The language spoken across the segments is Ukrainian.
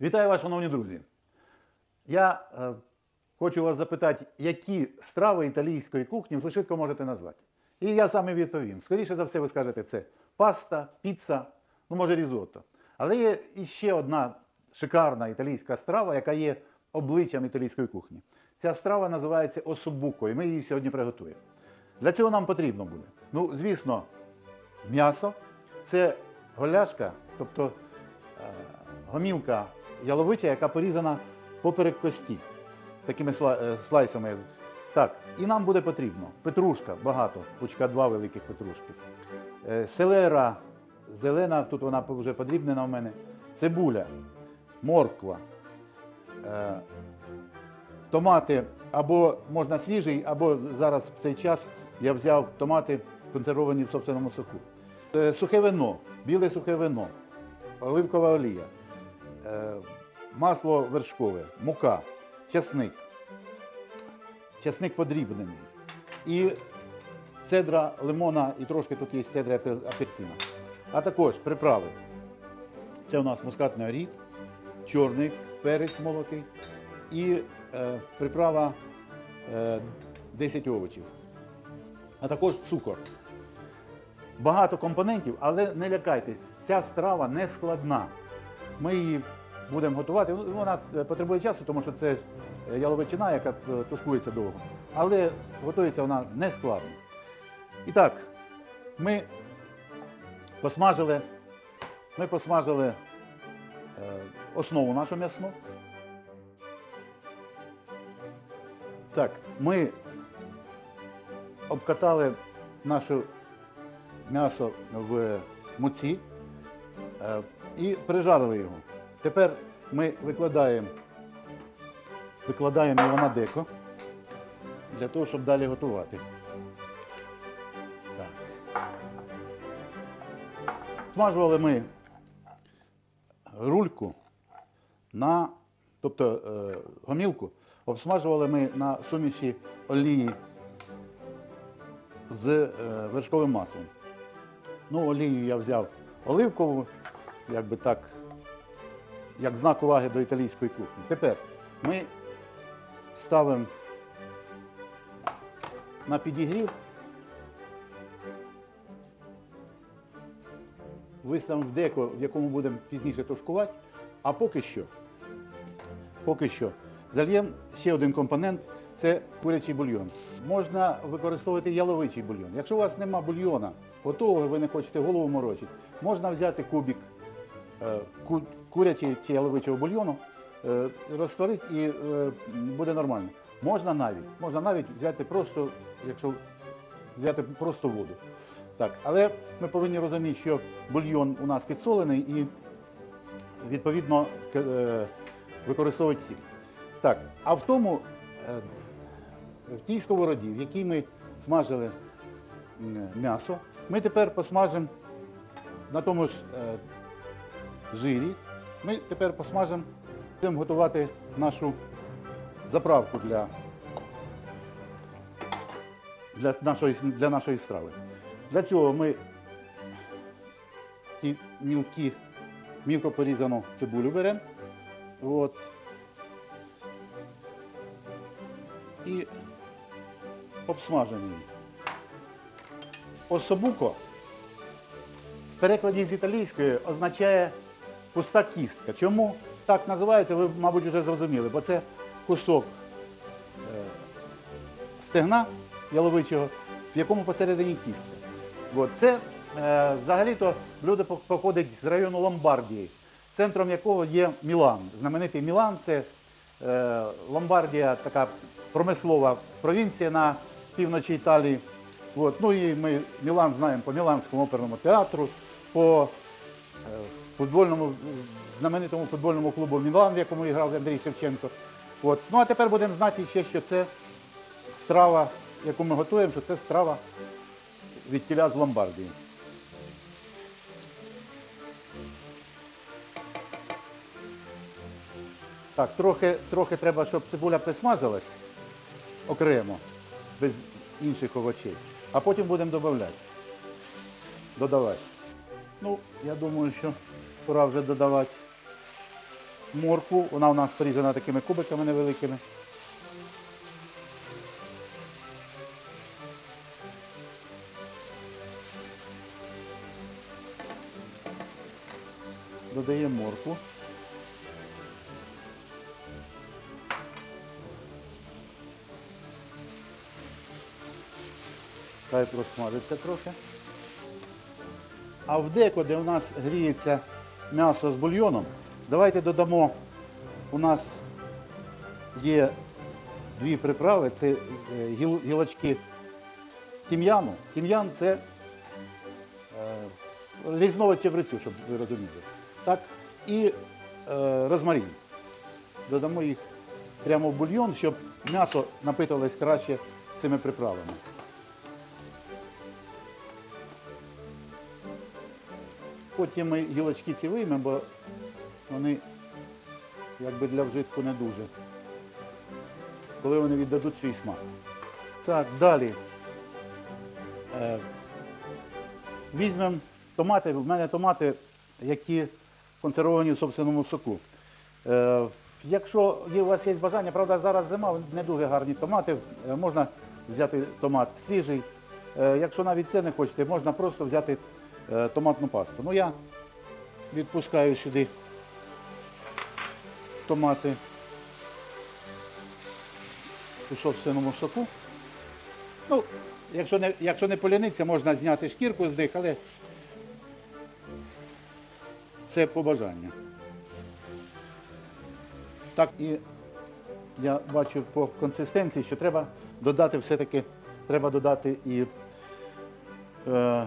Вітаю вас, шановні друзі. Я е, хочу вас запитати, які страви італійської кухні ви швидко можете назвати. І я саме відповім. Скоріше за все, ви скажете, це паста, піца, ну може різотто. Але є іще одна шикарна італійська страва, яка є обличчям італійської кухні. Ця страва називається особуко, і ми її сьогодні приготуємо. Для цього нам потрібно буде, ну, звісно, м'ясо, це голяшка, тобто е, гомілка яловича, яка порізана поперек кості, такими е, слайсами. Так, і нам буде потрібно петрушка, багато, пучка два великих петрушки. Е, Селера зелена, тут вона вже подрібнена в мене. Цибуля, морква, е, томати або можна свіжий, або зараз в цей час я взяв томати консервовані в собственному соку. Сухе вино, біле сухе вино, оливкова олія, масло вершкове, мука, часник, часник подрібнений. І цедра лимона, і трошки тут є цедра апе- апельсина. А також приправи. Це у нас мускатний оріг, чорний перець молотий і е, приправа е, 10 овочів. А також цукор. Багато компонентів, але не лякайтесь, ця страва не складна. Ми її будемо готувати. Ну, Вона е, потребує часу, тому що це е, яловичина, яка е, тушкується довго. Але готується вона не складно. І так, ми посмажили, ми посмажили основу нашу м'ясну. Так, ми обкатали наше м'ясо в муці і прижарили його. Тепер ми викладаємо, викладаємо його на деко для того, щоб далі готувати. Так. Смажували ми рульку на, тобто е, гомілку, обсмажували ми на суміші олії з е, вершковим маслом. Ну, олію я взяв оливкову, якби так, як знак уваги до італійської кухні. Тепер ми ставимо на підігрів, виставимо в деко, в якому будемо пізніше тушкувати, а поки що, поки що зальємо ще один компонент це курячий бульйон. Можна використовувати яловичий бульйон. Якщо у вас нема бульйона, готового, ви не хочете голову морочити, можна взяти кубик е, ку- чи яловичого бульйону, е, розтворити і е, буде нормально. Можна навіть, можна навіть взяти просто, якщо взяти просто воду. Так, але ми повинні розуміти, що бульйон у нас підсолений і відповідно е, використовувати сіль. Так, а в тому, в тій сковороді, в якій ми смажили м'ясо, ми тепер посмажимо на тому ж жирі. Ми тепер посмажимо, будемо готувати нашу заправку для, для, нашої, для нашої страви. Для цього ми ті мілкі, мілко порізану цибулю беремо. От. І обсмажимо її. Особуко в перекладі з італійської означає пуста кістка. Чому так називається, ви, мабуть, вже зрозуміли, бо це кусок е, стегна яловичого, в якому посередині кістка. От. Це е, взагалі-то блюдо по- походить з району Ломбардії, центром якого є Мілан. Знаменитий Мілан це е, Ломбардія, така промислова провінція на півночі Італії. От. Ну і ми Мілан знаємо по Міланському оперному театру, по е, футбольному, знаменитому футбольному клубу Мілан, в якому грав Андрій Шевченко. От. Ну а тепер будемо знати ще, що це страва, яку ми готуємо, що це страва від тіля з Ломбардії. Так, трохи, трохи треба, щоб цибуля присмажилась окремо, без інших овочей. А потім будемо додавати. Додавати. Ну, я думаю, що пора вже додавати моркву, вона у нас порізана такими кубиками невеликими. Додаємо моркву. Хай просмажиться трохи. А в деко, де у нас гріється м'ясо з бульйоном, давайте додамо. У нас є дві приправи, це е, гілочки тім'яну. Тім'ян це е, різновид чебрецю, щоб ви розуміли. Так? І е, розмарин. Додамо їх прямо в бульйон, щоб м'ясо напитувалось краще цими приправами. Потім ми гілочки ці виймемо, бо вони якби для вжитку не дуже. Коли вони віддадуть свій смак. Так, далі. Е, візьмемо томати. У мене томати, які консервовані в собственному соку. Е, якщо у вас є бажання, правда, зараз зима, не дуже гарні томати, е, можна взяти томат свіжий. Е, якщо навіть це не хочете, можна просто взяти томатну пасту. Ну я відпускаю сюди томати у собственному соку. Ну, якщо не, якщо не поліниться, можна зняти шкірку з них, але це по бажанню. Так і я бачу по консистенції, що треба додати все-таки, треба додати і е,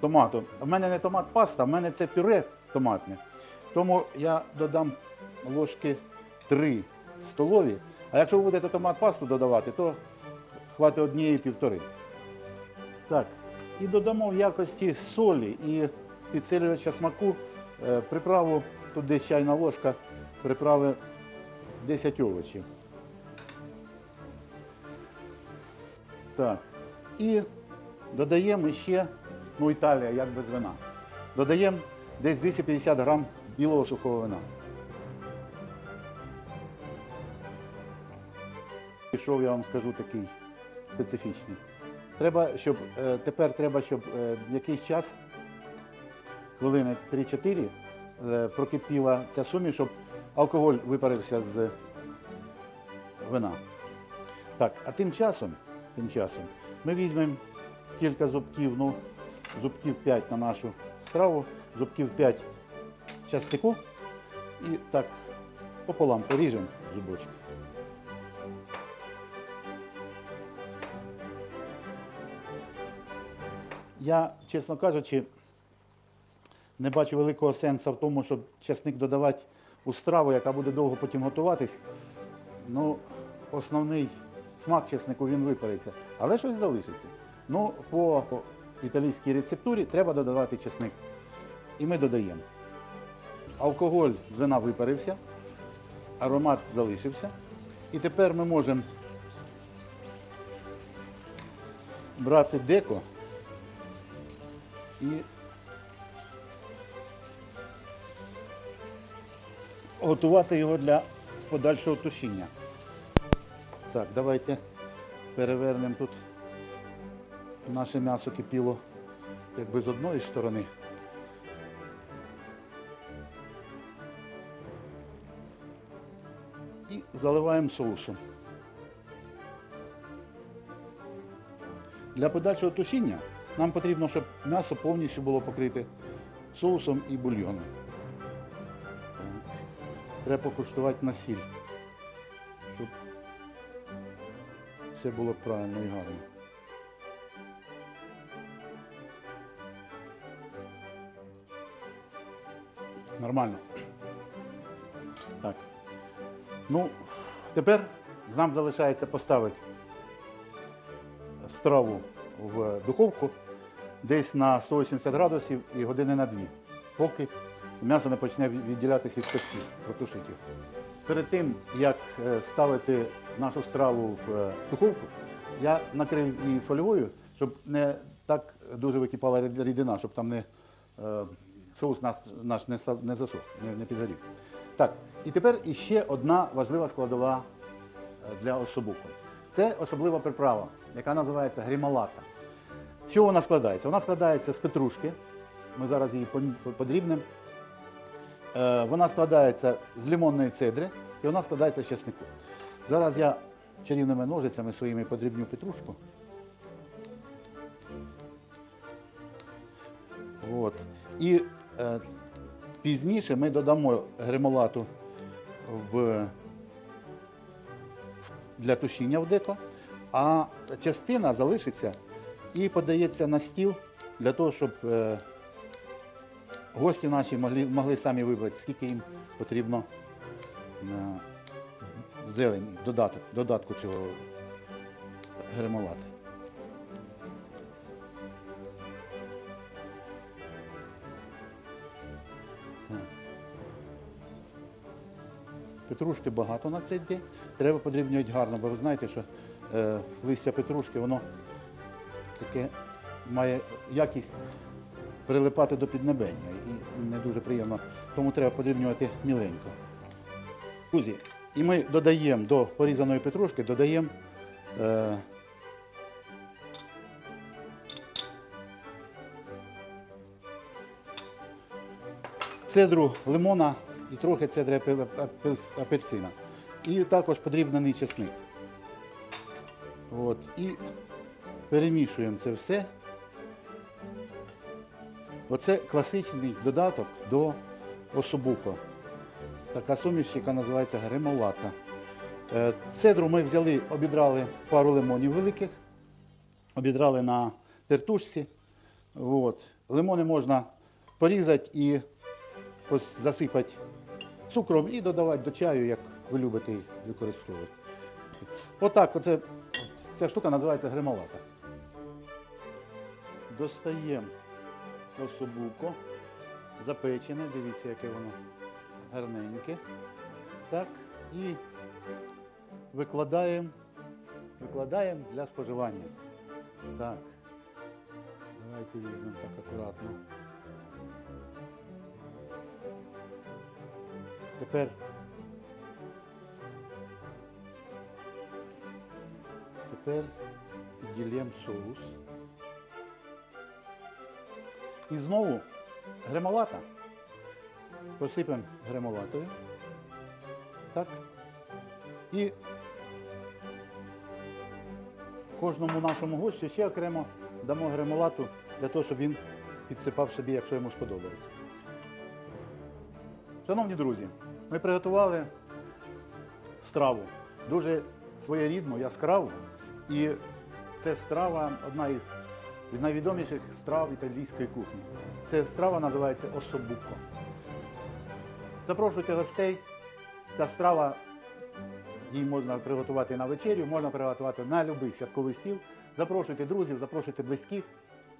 томату. У мене не томат паста, в мене це пюре томатне. Тому я додам ложки 3 столові. А якщо ви будете томат пасту додавати, то хватить однієї півтори. Так, і додамо в якості солі і підсилювача смаку е, приправу, тут десь чайна ложка, приправи 10 овочів. Так. І додаємо ще, ну Італія, як без вина. Додаємо десь 250 грам білого сухого вина. Пішов, я вам скажу, такий специфічний. Треба, щоб, е, тепер треба, щоб е, якийсь час, хвилини 3-4, е, прокипіла ця суміш, щоб алкоголь випарився з вина. Так, а тим часом, тим часом ми візьмемо кілька зубків, ну, зубків 5 на нашу страву, зубків 5 частику і так пополам поріжемо зубочки. Я, чесно кажучи, не бачу великого сенсу в тому, щоб часник додавати у страву, яка буде довго потім готуватись. Ну, основний смак чеснику він випариться, але щось залишиться. Ну, по італійській рецептурі треба додавати чесник. І ми додаємо. Алкоголь з вина випарився, аромат залишився. І тепер ми можемо брати деко і готувати його для подальшого тушіння. Так, давайте перевернемо тут. Наше м'ясо кипіло якби з одної сторони. І заливаємо соусом. Для подальшого тушіння нам потрібно, щоб м'ясо повністю було покрите соусом і бульйоном. Треба покуштувати на сіль, щоб все було правильно і гарно. Нормально. Так. Ну, тепер нам залишається поставити страву в духовку десь на 180 градусів і години на дві, поки м'ясо не почне відділятися від кості, протушити. Перед тим, як е, ставити нашу страву в е, духовку, я накрив її фольгою, щоб не так дуже википала рідина, щоб там не, е, соус нас, наш не, не засох, не, не підгорів. Так, і тепер іще одна важлива складова е, для особуку. Це особлива приправа, яка називається грімалата. Що вона складається? Вона складається з петрушки. Ми зараз її подрібнемо. Е, Вона складається з лимонної цедри і вона складається з чеснику. Зараз я чарівними ножицями своїми подрібню петрушку. От. І пізніше ми додамо гремолату в, для тушіння в деко, а частина залишиться і подається на стіл для того, щоб е, гості наші могли, могли самі вибрати, скільки їм потрібно на зелені, додаток, додатку цього гремолати. Петрушки багато на цей день. Треба подрібнювати гарно, бо ви знаєте, що е, листя петрушки, воно таке має якість прилипати до піднебення і не дуже приємно. Тому треба подрібнювати міленько. Друзі, і ми додаємо до порізаної петрушки, додаємо е, цедру лимона і трохи цедри апельсина. І також подрібнений чесник. От, і перемішуємо це все. Оце класичний додаток до особуко. Така суміш, яка називається гремолата. Е, Цедру ми взяли, обідрали пару лимонів великих, обідрали на тертушці. От. Лимони можна порізати і засипати цукром і додавати до чаю, як ви любите їх використовувати. Отак, оце, ця штука називається гремолата. Достаємо особуко, запечене, дивіться, яке воно гарненьке. Так, і викладаємо, викладаємо для споживання. Так. Давайте візьмемо так акуратно. Тепер тепер підділємо соус. І знову гремолата. Посипемо гремолатою. Так. І кожному нашому гостю ще окремо дамо гремолату для того, щоб він підсипав собі, якщо йому сподобається. Шановні друзі, ми приготували страву дуже своєрідну, яскраву. І це страва одна із найвідоміших страв італійської кухні. Ця страва називається особуко. Запрошуйте гостей. Ця страва її можна приготувати на вечерю, можна приготувати на будь-який святковий стіл. Запрошуйте друзів, запрошуйте близьких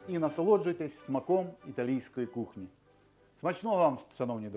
і насолоджуйтесь смаком італійської кухні. Смачного вам, шановні друзі!